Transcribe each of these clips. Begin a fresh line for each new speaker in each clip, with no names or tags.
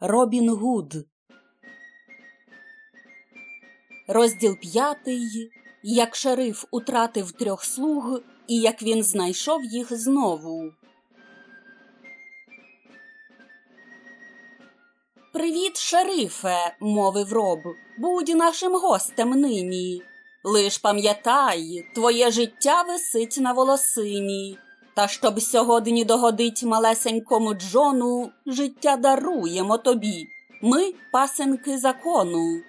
Робін Гуд. Розділ п'ятий. Як шериф утратив трьох слуг, і як він знайшов їх знову. Привіт, шерифе, мовив роб. Будь нашим гостем нині. Лиш пам'ятай, твоє життя висить на волосині. Та щоб сьогодні догодить малесенькому Джону, життя даруємо тобі. Ми пасенки закону.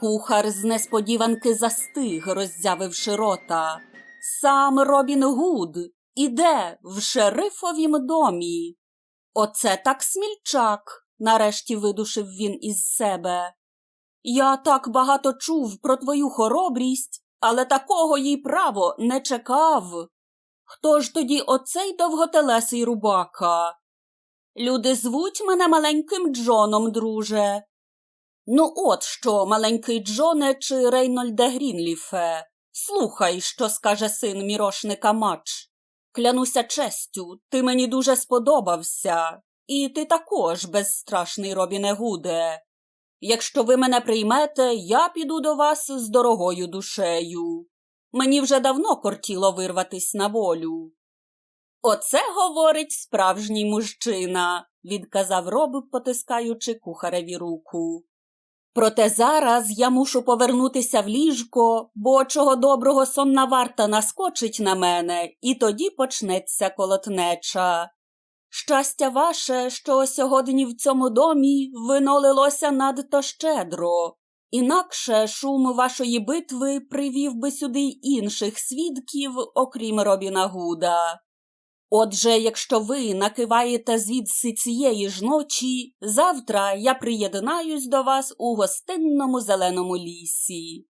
Кухар з несподіванки застиг, роззявивши рота. Сам Робін Гуд іде в шерифовім домі. Оце так смільчак, нарешті видушив він із себе. Я так багато чув про твою хоробрість, але такого їй право не чекав. Хто ж тоді оцей довготелесий рубака? Люди звуть мене маленьким Джоном, друже. Ну, от що, маленький Джоне чи Рейнольде Грінліфе. Слухай, що скаже син мірошника Мач. Клянуся честю, ти мені дуже сподобався, і ти також безстрашний Робіне Гуде. Якщо ви мене приймете, я піду до вас з дорогою душею. Мені вже давно кортіло вирватись на волю. Оце говорить справжній мужчина, відказав Роб, потискаючи кухареві руку. Проте зараз я мушу повернутися в ліжко, бо чого доброго сонна варта наскочить на мене, і тоді почнеться колотнеча. Щастя ваше, що сьогодні в цьому домі вино лилося надто щедро, інакше шум вашої битви привів би сюди інших свідків, окрім Робіна Гуда. Отже, якщо ви накиваєте звідси цієї ж ночі, завтра я приєднаюсь до вас у гостинному зеленому лісі.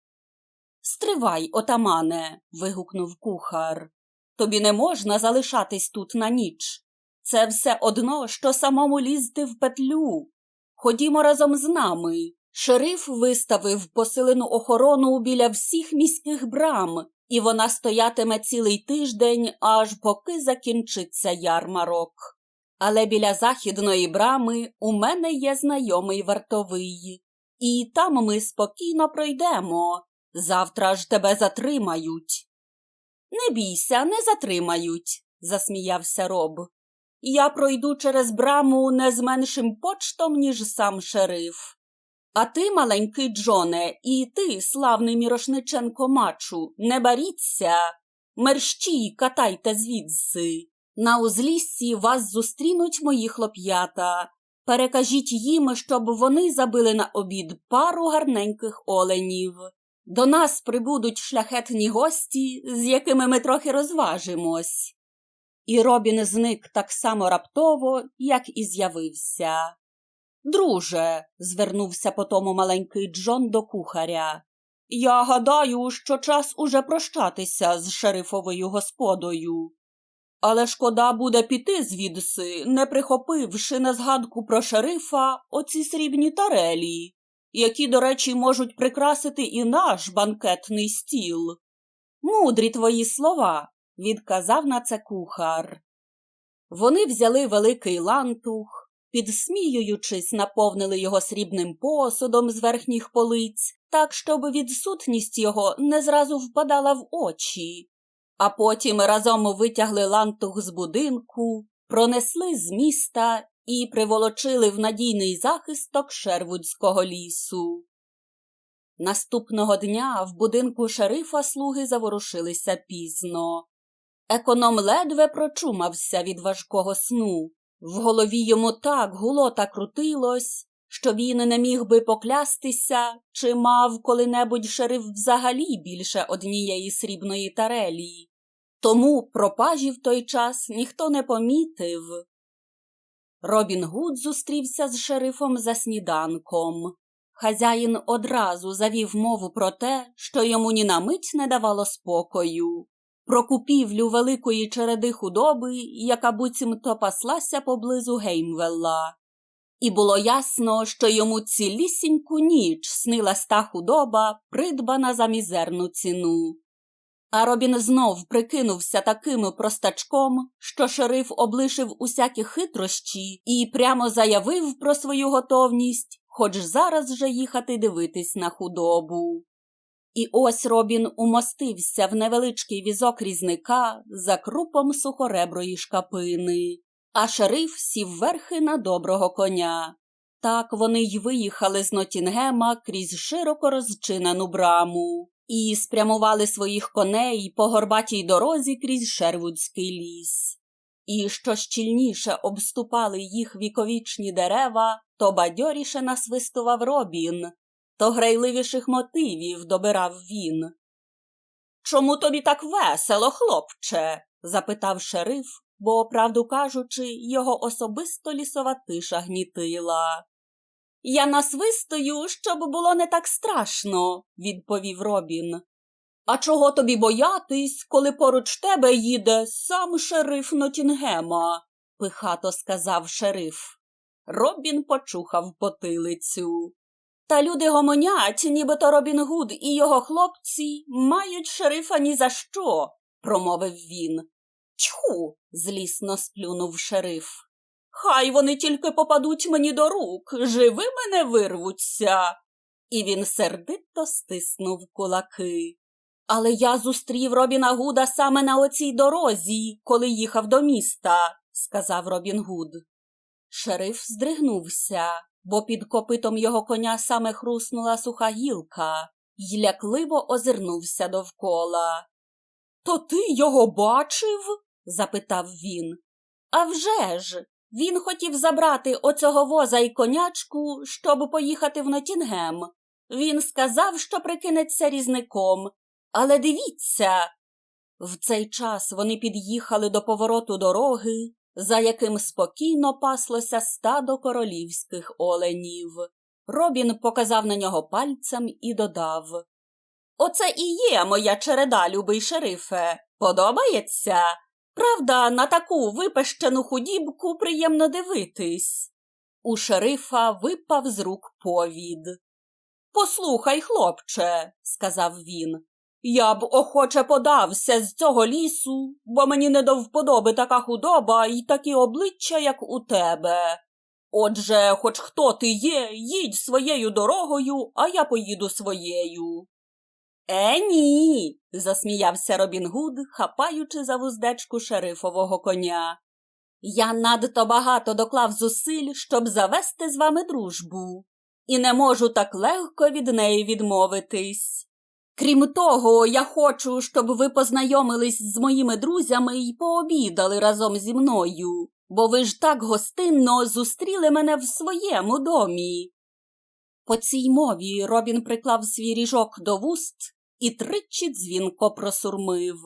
Стривай, отамане. вигукнув кухар. Тобі не можна залишатись тут на ніч. Це все одно, що самому лізти в петлю. Ходімо разом з нами. Шериф виставив посилену охорону біля всіх міських брам, і вона стоятиме цілий тиждень, аж поки закінчиться ярмарок. Але біля західної брами у мене є знайомий вартовий, і там ми спокійно пройдемо. Завтра ж тебе затримають. Не бійся, не затримають, засміявся роб. Я пройду через браму не з меншим почтом, ніж сам шериф. А ти, маленький Джоне, і ти, славний Мірошниченко Мачу, не баріться. Мерщій катайте звідси. На узліссі вас зустрінуть мої хлоп'ята. Перекажіть їм, щоб вони забили на обід пару гарненьких оленів. До нас прибудуть шляхетні гості, з якими ми трохи розважимось. І Робін зник так само раптово, як і з'явився. Друже, звернувся потому маленький Джон до кухаря. Я гадаю, що час уже прощатися з шерифовою господою. Але шкода буде піти звідси, не прихопивши на згадку про шерифа оці срібні тарелі, які, до речі, можуть прикрасити і наш банкетний стіл. Мудрі твої слова, відказав на це кухар. Вони взяли великий лантух, підсміюючись, наповнили його срібним посудом з верхніх полиць, так, щоб відсутність його не зразу впадала в очі, а потім разом витягли лантух з будинку, пронесли з міста і приволочили в надійний захисток Шервудського лісу. Наступного дня в будинку шерифа слуги заворушилися пізно. Економ ледве прочумався від важкого сну. В голові йому так гуло та крутилось, що він не міг би поклястися, чи мав коли-небудь шериф взагалі більше однієї срібної тарелі. Тому пропажі в той час ніхто не помітив. Робін Гуд зустрівся з шерифом за сніданком. Хазяїн одразу завів мову про те, що йому ні на мить не давало спокою про купівлю великої череди худоби, яка буцімто паслася поблизу Геймвелла. І було ясно, що йому цілісіньку ніч снилась та худоба, придбана за мізерну ціну. А Робін знов прикинувся таким простачком, що шериф облишив усякі хитрощі і прямо заявив про свою готовність, хоч зараз же їхати дивитись на худобу. І ось Робін умостився в невеличкий візок різника за крупом сухореброї шкапини, а шериф сів верхи на доброго коня. Так вони й виїхали з Нотінгема крізь широко розчинену браму і спрямували своїх коней по горбатій дорозі крізь Шервудський ліс. І що щільніше обступали їх віковічні дерева, то бадьоріше насвистував Робін, то грайливіших мотивів добирав він. Чому тобі так весело, хлопче? запитав шериф, бо, правду кажучи, його особисто лісова тиша гнітила. Я насвистую, щоб було не так страшно, відповів Робін. А чого тобі боятись, коли поруч тебе їде сам шериф Нотінгема? пихато сказав шериф. Робін почухав потилицю. Та люди гомонять, нібито Робін Гуд і його хлопці мають шерифа ні за що, промовив він. Тьху. злісно сплюнув шериф. Хай вони тільки попадуть мені до рук, живи мене вирвуться. І він сердито стиснув кулаки. Але я зустрів Робіна Гуда саме на оцій дорозі, коли їхав до міста, сказав Робін Гуд. Шериф здригнувся, бо під копитом його коня саме хруснула суха гілка, й лякливо озирнувся довкола. То ти його бачив? запитав він. «А вже ж! Він хотів забрати оцього воза й конячку, щоб поїхати в Нотінгем. Він сказав, що прикинеться різником. Але дивіться. В цей час вони під'їхали до повороту дороги, за яким спокійно паслося стадо королівських оленів. Робін показав на нього пальцем і додав Оце і є моя череда, любий шерифе. Подобається? Правда, на таку випещену худібку приємно дивитись. У шерифа випав з рук повід. Послухай, хлопче, сказав він, я б охоче подався з цього лісу, бо мені не до вподоби така худоба і такі обличчя, як у тебе. Отже, хоч хто ти є, їдь своєю дорогою, а я поїду своєю. Е, ні, засміявся Робін Гуд, хапаючи за вуздечку шерифового коня. Я надто багато доклав зусиль, щоб завести з вами дружбу, і не можу так легко від неї відмовитись. Крім того, я хочу, щоб ви познайомились з моїми друзями і пообідали разом зі мною, бо ви ж так гостинно зустріли мене в своєму домі. По цій мові Робін приклав свій ріжок до вуст і тричі дзвінко просурмив.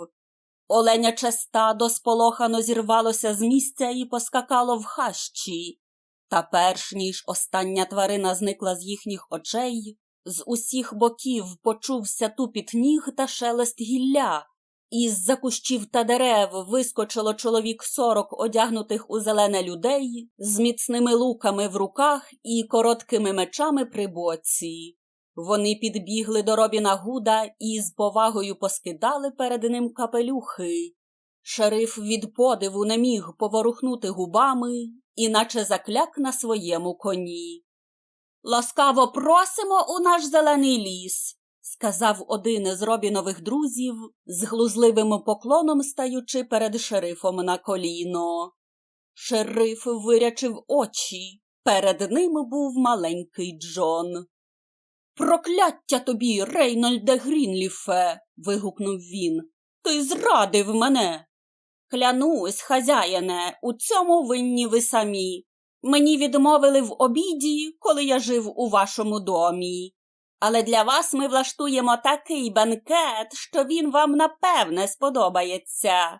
Оленяче стадо сполохано зірвалося з місця і поскакало в хащі. Та перш ніж остання тварина зникла з їхніх очей, з усіх боків почувся тупіт ніг та шелест гілля. Із за кущів та дерев вискочило чоловік сорок одягнутих у зелене людей з міцними луками в руках і короткими мечами при боці. Вони підбігли до Робіна Гуда і з повагою поскидали перед ним капелюхи. Шериф від подиву не міг поворухнути губами, іначе закляк на своєму коні. Ласкаво просимо у наш зелений ліс, сказав один із Робінових друзів, з глузливим поклоном стаючи перед шерифом на коліно. Шериф вирячив очі. Перед ним був маленький Джон. Прокляття тобі, Рейнольде Грінліфе. вигукнув він. Ти зрадив мене. Клянусь, хазяїне, у цьому винні ви самі. Мені відмовили в обіді, коли я жив у вашому домі. Але для вас ми влаштуємо такий банкет, що він вам напевне сподобається.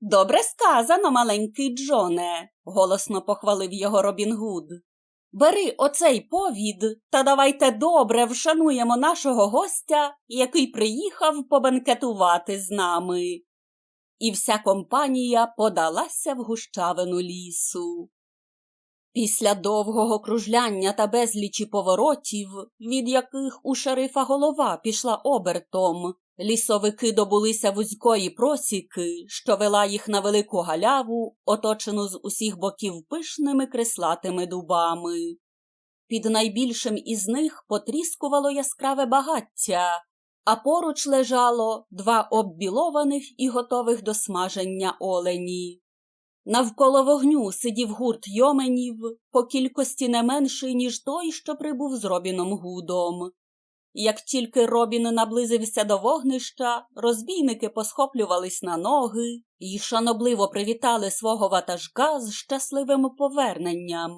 Добре сказано, маленький Джоне, голосно похвалив його Робін Гуд. Бери оцей повід та давайте добре вшануємо нашого гостя, який приїхав побанкетувати з нами. І вся компанія подалася в гущавину лісу. Після довгого кружляння та безлічі поворотів, від яких у шерифа голова пішла обертом, Лісовики добулися вузької просіки, що вела їх на велику галяву, оточену з усіх боків пишними креслатими дубами. Під найбільшим із них потріскувало яскраве багаття, а поруч лежало два оббілованих і готових до смаження олені. Навколо вогню сидів гурт йоменів, по кількості не менший, ніж той, що прибув з Робіном Гудом. Як тільки Робін наблизився до вогнища, розбійники посхоплювались на ноги і шанобливо привітали свого ватажка з щасливим поверненням.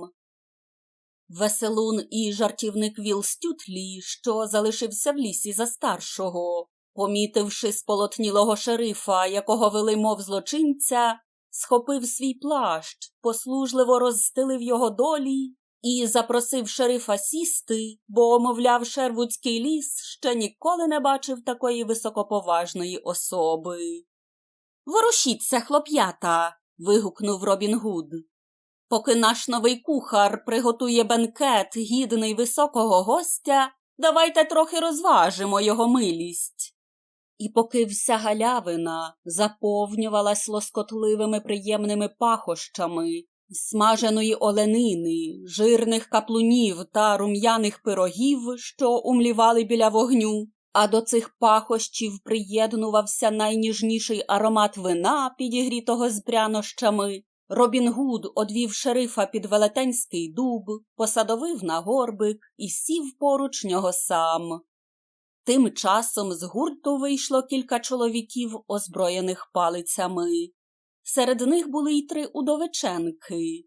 Веселун і жартівник Віл Стютлі, що залишився в лісі за старшого, помітивши сполотнілого шерифа, якого вели мов злочинця, схопив свій плащ, послужливо розстелив його долі і запросив шерифа сісти, бо, мовляв, Шервудський ліс ще ніколи не бачив такої високоповажної особи. Ворушіться, хлоп'ята. вигукнув Робін Гуд. Поки наш новий кухар приготує бенкет гідний високого гостя, давайте трохи розважимо його милість. І поки вся галявина заповнювалась лоскотливими приємними пахощами, смаженої оленини, жирних каплунів та рум'яних пирогів, що умлівали біля вогню, а до цих пахощів приєднувався найніжніший аромат вина, підігрітого з прянощами. Робін Гуд одвів шерифа під велетенський дуб, посадовив на горбик і сів поруч нього сам. Тим часом з гурту вийшло кілька чоловіків, озброєних палицями. Серед них були й три удовиченки.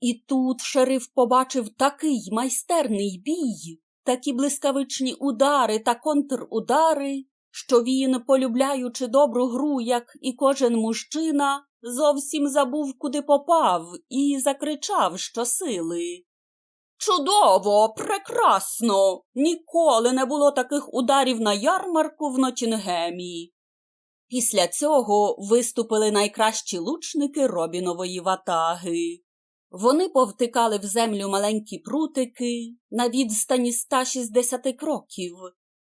І тут шериф побачив такий майстерний бій, такі блискавичні удари та контрудари, що він, полюбляючи добру гру, як і кожен мужчина, зовсім забув, куди попав, і закричав щосили. Чудово, прекрасно! Ніколи не було таких ударів на ярмарку в Нотінгемі. Після цього виступили найкращі лучники Робінової ватаги. Вони повтикали в землю маленькі прутики на відстані 160 кроків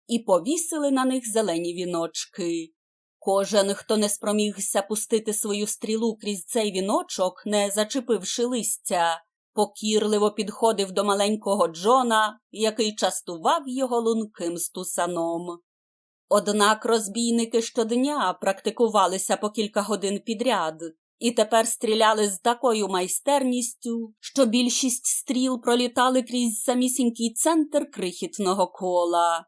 і повісили на них зелені віночки. Кожен, хто не спромігся пустити свою стрілу крізь цей віночок, не зачепивши листя, покірливо підходив до маленького Джона, який частував його лунким стусаном. Однак розбійники щодня практикувалися по кілька годин підряд і тепер стріляли з такою майстерністю, що більшість стріл пролітали крізь самісінький центр крихітного кола.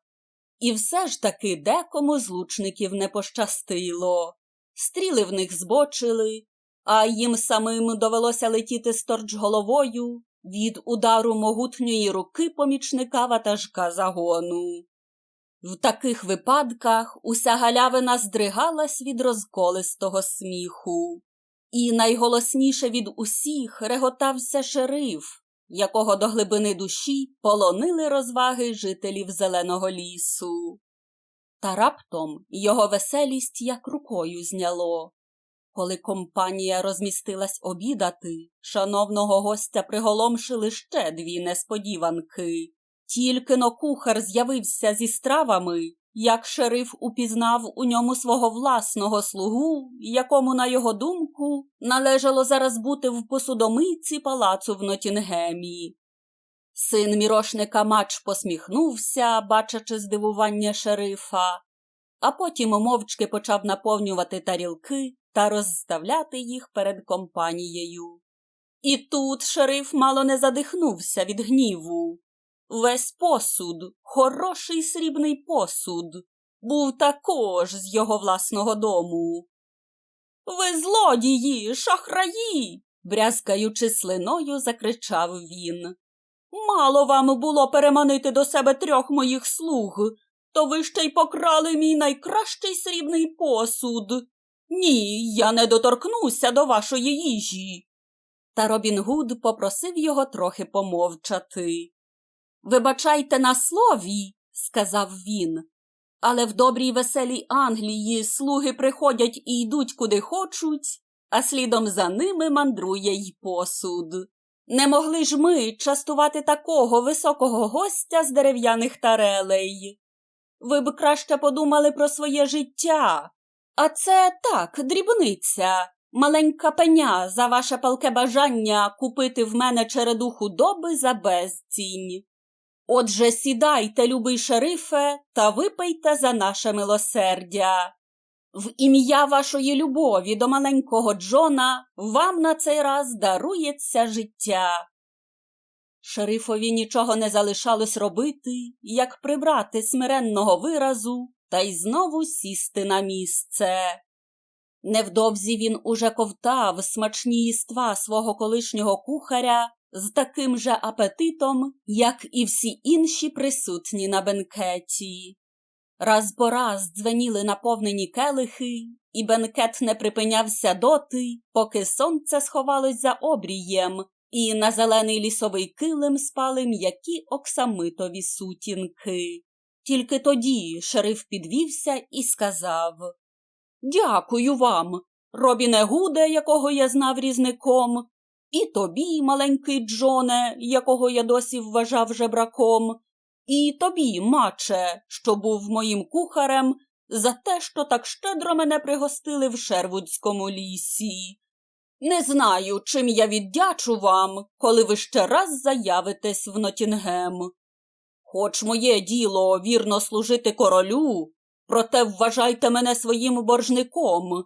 І все ж таки декому з лучників не пощастило. Стріли в них збочили, а їм самим довелося летіти сторч головою від удару могутньої руки помічника ватажка загону. В таких випадках уся галявина здригалась від розколистого сміху, і найголосніше від усіх реготався шериф, якого до глибини душі полонили розваги жителів зеленого лісу. Та раптом його веселість як рукою зняло. Коли компанія розмістилась обідати, шановного гостя приголомшили ще дві несподіванки. Тільки но кухар з'явився зі стравами, як шериф упізнав у ньому свого власного слугу, якому, на його думку, належало зараз бути в посудомийці палацу в Нотінгемі. Син мірошника мач посміхнувся, бачачи здивування шерифа, а потім мовчки почав наповнювати тарілки та розставляти їх перед компанією. І тут шериф мало не задихнувся від гніву. Весь посуд, хороший срібний посуд, був також з його власного дому. Ви злодії, шахраї, брязкаючи слиною, закричав він. Мало вам було переманити до себе трьох моїх слуг, то ви ще й покрали мій найкращий срібний посуд. Ні, я не доторкнуся до вашої їжі. Та Робін Гуд попросив його трохи помовчати. Вибачайте на слові, сказав він, але в добрій веселій Англії слуги приходять і йдуть куди хочуть, а слідом за ними мандрує й посуд. Не могли ж ми частувати такого високого гостя з дерев'яних тарелей. ви б краще подумали про своє життя. А це так, дрібниця, маленька пеня за ваше палке бажання купити в мене череду худоби за безцінь. Отже, сідайте, любий шерифе, та випийте за наше милосердя. В ім'я вашої любові до маленького Джона вам на цей раз дарується життя. Шерифові нічого не залишалось робити, як прибрати смиренного виразу та й знову сісти на місце. Невдовзі він уже ковтав смачні їства свого колишнього кухаря з таким же апетитом, як і всі інші присутні на бенкеті. Раз по раз дзвеніли наповнені келихи, і бенкет не припинявся доти, поки сонце сховалось за обрієм, і на зелений лісовий килим спали м'які оксамитові сутінки. Тільки тоді шериф підвівся і сказав Дякую вам, Робіне Гуде, якого я знав різником, і тобі, маленький Джоне, якого я досі вважав жебраком, і тобі, маче, що був моїм кухарем, за те, що так щедро мене пригостили в Шервудському лісі. Не знаю, чим я віддячу вам, коли ви ще раз заявитесь в Нотінгем. Хоч моє діло вірно служити королю, проте вважайте мене своїм боржником.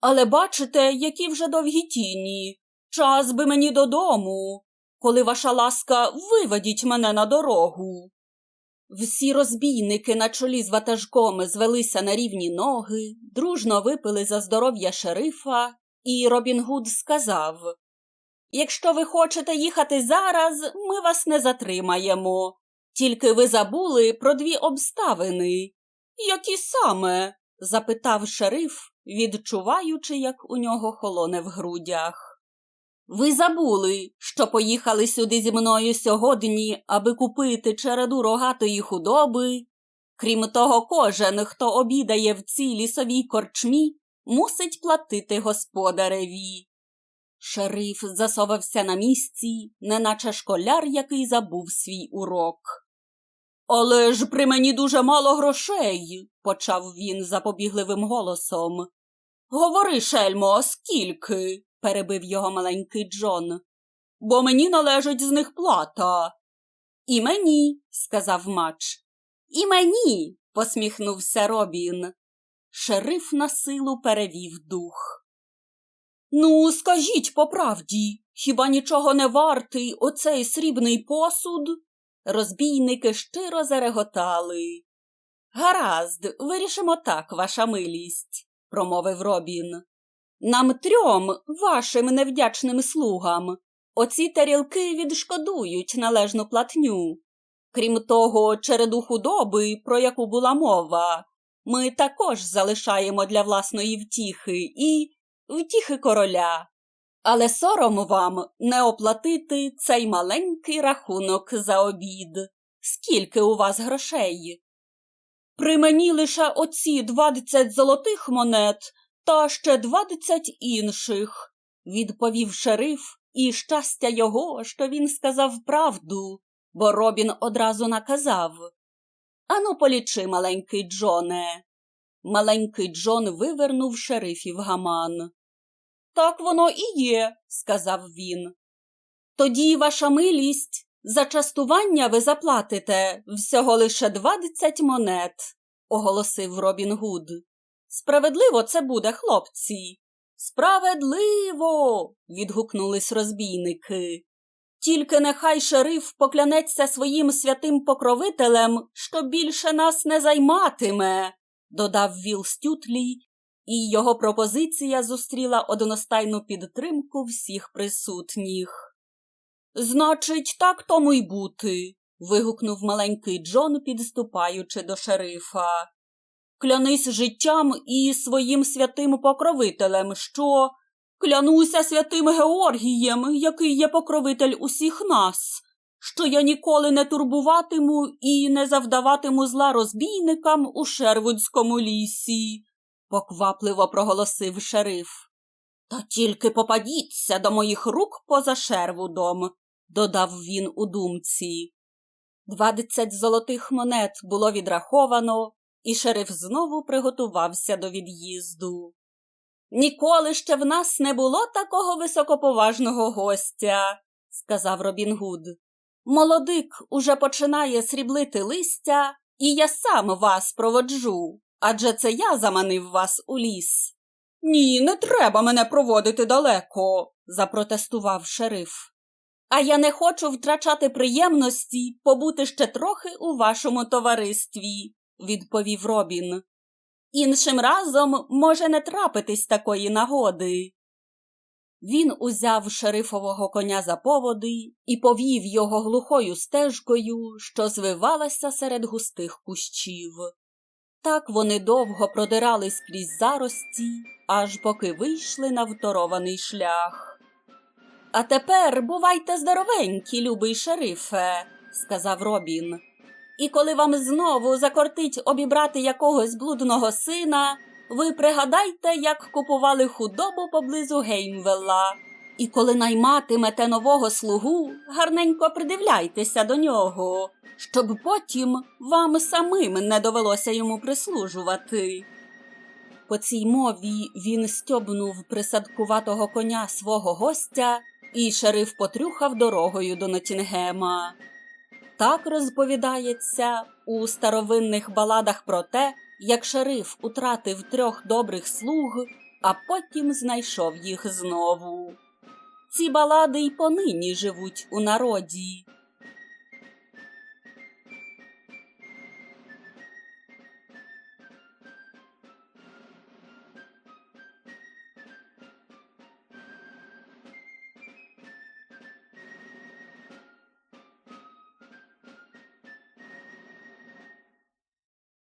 Але бачите, які вже довгі тіні. Час би мені додому. Коли ваша ласка, виведіть мене на дорогу. Всі розбійники на чолі з ватажком звелися на рівні ноги, дружно випили за здоров'я шерифа, і Робін Гуд сказав Якщо ви хочете їхати зараз, ми вас не затримаємо. Тільки ви забули про дві обставини. Які саме? запитав шериф, відчуваючи, як у нього холоне в грудях. Ви забули, що поїхали сюди зі мною сьогодні, аби купити череду рогатої худоби. Крім того, кожен, хто обідає в цій лісовій корчмі, мусить платити господареві. Шериф засовався на місці, неначе школяр, який забув свій урок. Але ж при мені дуже мало грошей, почав він запобігливим голосом. Говори, шельмо, скільки? перебив його маленький Джон. Бо мені належить з них плата. І мені, сказав мач. І мені, посміхнувся Робін. Шериф на силу перевів дух. Ну, скажіть по правді, хіба нічого не вартий оцей срібний посуд? Розбійники щиро зареготали. Гаразд, вирішимо так, ваша милість, промовив Робін. Нам трьом, вашим невдячним слугам, оці тарілки відшкодують належну платню. Крім того, череду худоби, про яку була мова, ми також залишаємо для власної втіхи і втіхи короля. Але сором вам не оплатити цей маленький рахунок за обід. Скільки у вас грошей? При мені лише оці двадцять золотих монет та ще двадцять інших, відповів шериф, і щастя його, що він сказав правду, бо Робін одразу наказав Ану, полічи, маленький Джоне. Маленький Джон вивернув шерифів гаман. Так воно і є, сказав він. Тоді, ваша милість, за частування ви заплатите всього лише двадцять монет, оголосив Робін Гуд. Справедливо це буде, хлопці. Справедливо. відгукнулись розбійники. Тільки нехай шериф поклянеться своїм святим покровителем, що більше нас не займатиме, додав Віл Стютлі, і його пропозиція зустріла одностайну підтримку всіх присутніх. Значить, так тому й бути. вигукнув маленький Джон, підступаючи до шерифа. Клянись життям і своїм святим покровителем, що клянуся святим Георгієм, який є покровитель усіх нас, що я ніколи не турбуватиму і не завдаватиму зла розбійникам у Шервудському лісі, поквапливо проголосив шериф. Та тільки попадіться до моїх рук поза Шервудом, додав він у думці. Двадцять золотих монет було відраховано, і шериф знову приготувався до від'їзду. Ніколи ще в нас не було такого високоповажного гостя, сказав Робін Гуд. Молодик уже починає сріблити листя, і я сам вас проводжу, адже це я заманив вас у ліс. Ні, не треба мене проводити далеко, запротестував шериф. А я не хочу втрачати приємності побути ще трохи у вашому товаристві, відповів Робін. Іншим разом може не трапитись такої нагоди. Він узяв шерифового коня за поводи і повів його глухою стежкою, що звивалася серед густих кущів. Так вони довго продирались крізь зарості, аж поки вийшли на вторований шлях. А тепер бувайте здоровенькі, любий шерифе, сказав Робін. І коли вам знову закортить обібрати якогось блудного сина, ви пригадайте, як купували худобу поблизу Геймвелла. І коли найматимете нового слугу, гарненько придивляйтеся до нього, щоб потім вам самим не довелося йому прислужувати. По цій мові він стьобнув присадкуватого коня свого гостя, і шериф потрюхав дорогою до Нотінгема. Так розповідається у старовинних баладах про те, як шериф утратив трьох добрих слуг, а потім знайшов їх знову. Ці балади й понині живуть у народі,